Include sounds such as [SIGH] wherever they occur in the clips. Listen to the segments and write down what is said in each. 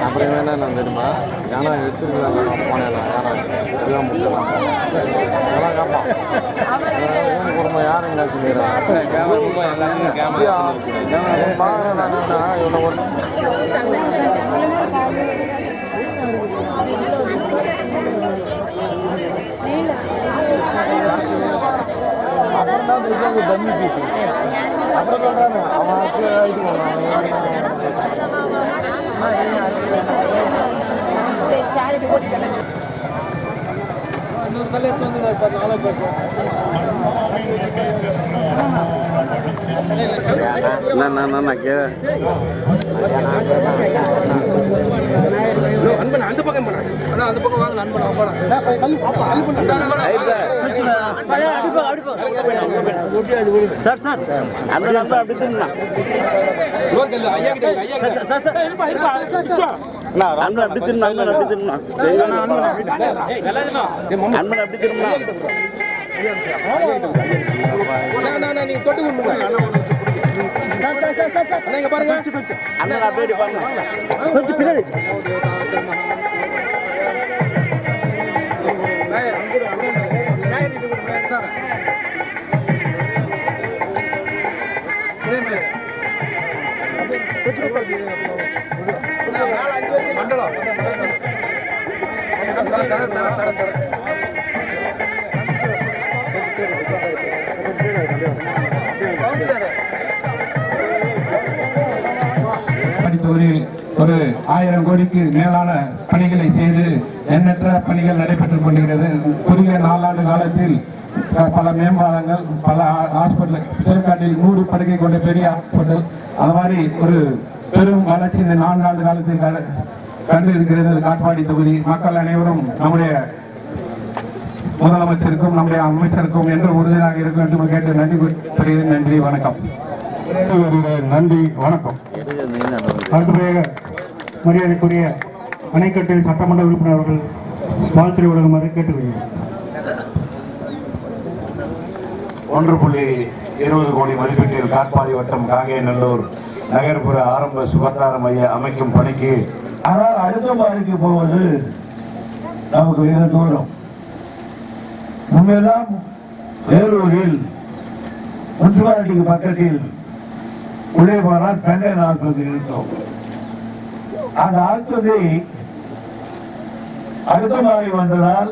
அப்புறம் வேணா நான் தெரியுமா ஏன்னா எடுத்துருக்காங்க போனேன் யாரா எல்லாம் முடிக்கலாம் எல்லாம் காப்பான் குடும்பம் யாரும் என்ன சொல்லிடுறேன் கேமரா எல்லாருமே கேமரா இவனை ஒரு அப்புறம் தான் டம்மி பீஸ் அப்புறம் சொல்கிறாங்க அவன் ஆச்சு இது இன்னொரு கல்லை எடுத்து வந்து பாரு நாளை அன்பன் அந்த பக்கம் போனா அண்ணா அந்த பக்கம் வாங்க அன்பன் சார் சார் அந்த நம்பர் அப்படி திரும்பினா ஐயா கிட்ட ஐயா கிட்ட அண்ணன் அப்படி திரும்பினா அண்ணன் அப்படி திரும்பினா அண்ணன் அப்படி திரும்பினா நீங்க தொட்டு கொண்டு பாருங்க அண்ணன் அப்படியே பாருங்க கொஞ்சம் பின்னாடி கோடிக்கு மேலான பணிகளை செய்து எண்ணற்ற பணிகள் நடைபெற்றுக் கொண்டிருக்கிறது. குறுகிய நாலாண்டு காலத்தில் பல மேம்பாலங்கள் பல ஹாஸ்பிட்டல் சிறுகாட்டில் நூறு படுக்கை கொண்ட பெரிய ஹாஸ்பிட்டல். அது மாதிரி ஒரு பெரும் வளர்ச்சி இந்த நான்காண்டு காலத்தில் கண்டு- இருக்கிறது காட்பாடி தொகுதி. மக்கள் அனைவரும் நம்முடைய முதலமைச்சருக்கும் நம்முடைய அமைச்சருக்கும் என்று உறுதியாக இருக்கும் என்று கேட்டு நன்றி கூறுகிறேன். நன்றி வணக்கம். நன்றி வணக்கம். அடுத்தபடியாக மரியாதைக்குரிய அணைக்கட்டு சட்டமன்ற உறுப்பினர் அவர்கள் வாழ்த்துறை வழங்குமாறு கேட்டுக்கொள்கிறேன். ஒன்று புள்ளி இருபது கோடி மதிப்பீட்டில் காட்பாடி வட்டம் காங்கேயநல்லூர் நகர்ப்புற ஆரம்ப சுகாதார மைய அமைக்கும் பணிக்கு ஆனால் அடுத்த பாடிக்கு போவது நமக்கு மிக தூரம். முன்னெல்லாம் வேலூரில் முனிசிபாலிட்டிக்கு பக்கத்தில் உள்ளே போனால் பெண்ணை ஆஸ்பத்திரி இருக்கும். அந்த ஆஸ்பத்திரி அடுத்த மாதிரி வந்ததால்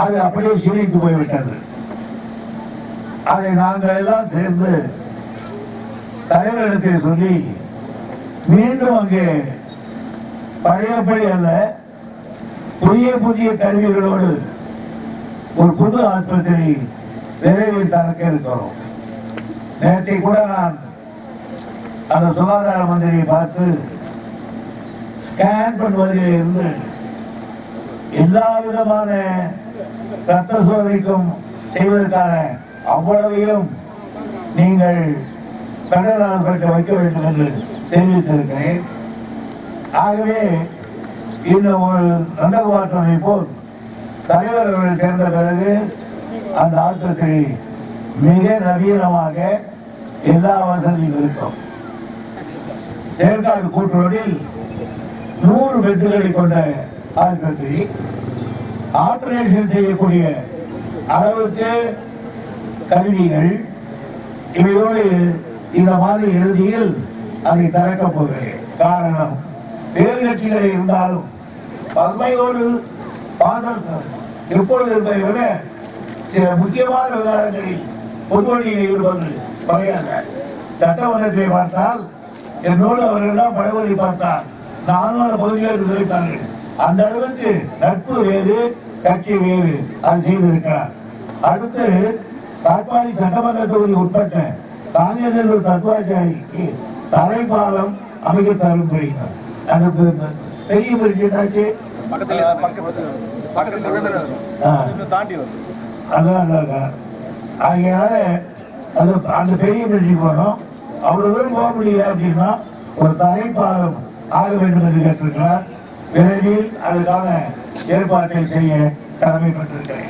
அது அப்படியே சீனித்து போய்விட்டது. அதை நாங்கள் எல்லாம் சேர்ந்து தலைவரிடத்தில் சொல்லி மீண்டும் அங்கே பழையபடி அல்ல புதிய புதிய கருவிகளோடு ஒரு புது ஆஸ்பத்திரி விரைவில் தரக்க இருக்கிறோம் நேற்றை கூட நான் அந்த சுகாதார மந்திரியை பார்த்து ஸ்கேன் பண்ணுவதில் இருந்து எல்லா விதமான ரத்த சோதனைக்கும் செய்வதற்கான அவ்வளவையும் நீங்கள் கடலாளர்களுக்கு வைக்க வேண்டும் என்று தெரிவித்திருக்கிறேன். ஆகவே இந்த ஒரு நந்தகுமாரனை போல் தலைவர் அவர்கள் தேர்ந்த பிறகு அந்த ஆஸ்பத்திரி மிக நவீனமாக எல்லா வசதியும் இருக்கும் செயற்காடு கூட்டுறவில் நூறு பெட்டுகளை கொண்ட ஆஸ்பத்திரி ஆபரேஷன் செய்யக்கூடிய அளவுக்கு கருவிகள் இவையோடு இந்த மாத இறுதியில் அதை திறக்கப் போகிறேன். காரணம் வேறு கட்சிகள் இருந்தாலும் பன்மையோடு பாதம் எப்பொழுது இருப்பதை விட சில முக்கியமான விவகாரங்களில் பொதுவழியில் இருப்பது குறையாத. சட்டமன்றத்தை பார்த்தால் என்னோடு அவர்கள்லாம் பழகுவதை பார்த்தார். நானும் அந்த பகுதியில் அந்த அளவுக்கு நட்பு வேறு கட்சி வேறு. அது செய்திருக்கிறார். அடுத்து காட்பாடி சட்டமன்ற தொகுதி உட்பட்ட காங்கேநல்லூர் தத்துவாச்சாரிக்கு தலைப்பாலம் அமைக்க தரும் புரிகிறார் அது பெரிய அதான். ஆகையால அது அந்த பெரிய பிரிட்ஜி போனோம். அவ்வளவு தூரம் போக முடியல அப்படின்னா ஒரு தரைப்பாலம் ஆக வேண்டும் என்று கேட்டிருக்கிறார் விரைவில் அதுக்கான ஏற்பாட்டை செய்ய கடமைப்பட்டிருக்கிறேன்.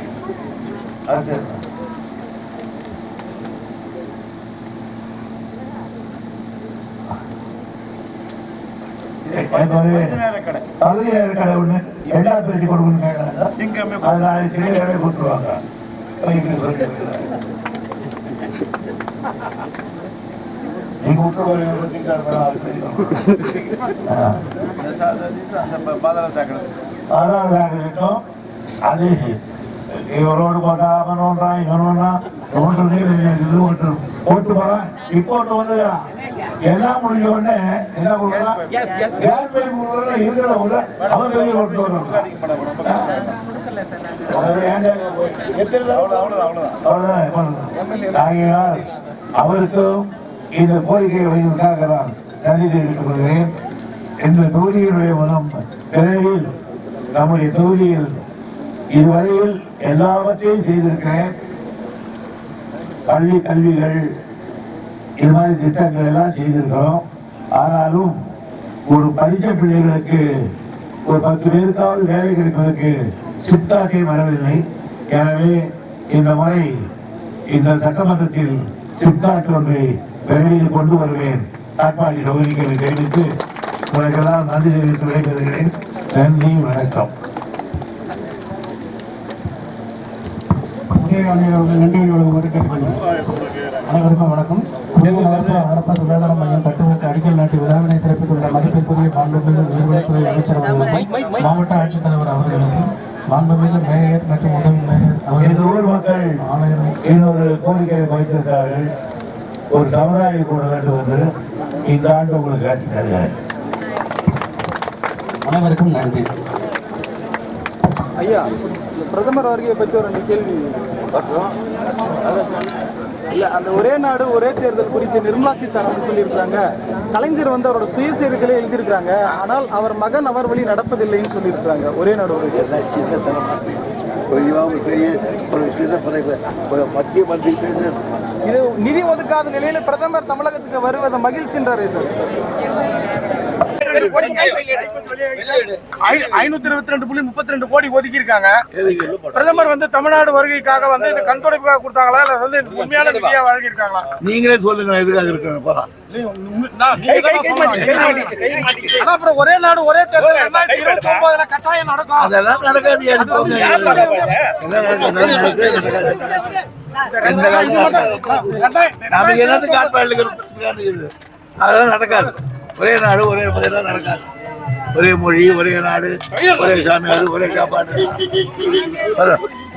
பகுதி நேர கடை. ஒண்ணு. பேசி கொடுக்கணும்னு கேட்கறாங்க அதனால கொடுத்துருவாங்க பைக்கு சொல்லிட்டு நீங்க விட்டு ஒரு திங்கள் வேணா அது தெரியும். ஆ. அதான் அது இவரோடு போட்டா அவன் ஒன்றான் இவன் ஒன்றா இது ஒன்று போட்டு போறான் இப்போ ஒன்று வந்து எல்லாம் முடிஞ்ச உடனே என்ன கொடுக்கலாம் கேஸ் அவன் வெளியே கொண்டு வரணும் அவ்வளவுதான் அவ்வளவுதான். ஆகையால் அவருக்கும் இந்த கோரிக்கை வைத்ததற்காக நான் நன்றி தெரிவித்துக் கொள்கிறேன் இந்த தொகுதியினுடைய மூலம் விரைவில் நம்முடைய தொகுதியில் இதுவரையில் எல்லாவற்றையும் செய்திருக்கிறேன். பள்ளி கல்விகள் இது மாதிரி திட்டங்கள் எல்லாம் செய்திருக்கிறோம். ஆனாலும் ஒரு படித்த பிள்ளைகளுக்கு ஒரு பத்து பேருக்காவது வேலை கிடைப்பதற்கு சிப்காட்டை வரவில்லை. எனவே இந்த முறை இந்த சட்டமன்றத்தில் சிப்காட் ஒன்றை வெளியில் கொண்டு வருவேன் காட்பாடி தொகுதிக்கு தெரிவித்து உங்களுக்கெல்லாம் நன்றி தெரிவித்து விடைபெறுகிறேன் நன்றி வணக்கம். அவர்கள் அனைவருக்கும் வணக்கம். சுகாதார மையம் கட்டுவதற்கு அடிக்கல் நாட்டி விழாவினை சிறப்பித்துள்ள மதிப்பிற்குரிய மாண்புமிகு உயர்வனத்துறை அமைச்சர் அவர்களுக்கும் மாவட்ட ஆட்சித்தலைவர் அவர்களுக்கும் மாண்புமிகு மேயர் மற்றும் உதவி மேயர் அவர்களுக்கும் மக்கள் ஆணையர் கோரிக்கையை வைத்திருக்கிறார்கள். ஒரு சமுதாய கூட வேண்டும் என்று இந்த ஆண்டு உங்களுக்கு காட்சி தருகிறேன் அனைவருக்கும் நன்றி. ஐயா பிரதமர் வருகையை பற்றி ஒரு ரெண்டு கேள்வி இல்ல அந்த ஒரே நாடு ஒரே தேர்தல் குறித்து நிர்மலா சீதாராமன் சொல்லியிருக்காங்க கலைஞர் வந்து அவரோட சுயசரிகளே எழுதியிருக்காங்க ஆனால் அவர் மகன் அவர் வழி நடப்பதில்லைன்னு சொல்லியிருக்காங்க ஒரே நாடு ஒரே தேர்தல். பேசி ஒரு பெரிய ஒரு சின்ன பதவி ஒரு மத்திய மந்திரி பேசுறது. இது நிதி ஒதுக்காத நிலையில் பிரதமர் தமிழகத்துக்கு வருவதை மகிழ்ச்சின்றார் சார். ஐநூத்தி இருபத்தி ரெண்டு புள்ளி முப்பத்தி ரெண்டு கோடி ஒதுக்கி இருக்காங்க பிரதமர் வந்து தமிழ்நாடு வருகைக்காக வந்து இது கண் துடைப்புக்காக கொடுத்தாங்களா? இல்ல வந்து உண்மையான நிதியா வழங்கி இருக்காங்களா நீங்களே சொல்லுங்க நான் எதுக்காக ஆனா அப்புறம் ஒரே நாடு ஒரே தேர்தல் ரெண்டாயிரத்தி இருபத்தி ஒன்பதுல கட்டாயம் நடக்கும். அதெல்லாம் நடக்காது அதெல்லாம் நடக்காது. ஒரே நாடு ஒரே பதிலாக நடக்காது. ஒரே மொழி ஒரே நாடு ஒரே சாமியார் ஒரே காப்பாடு [LAUGHS]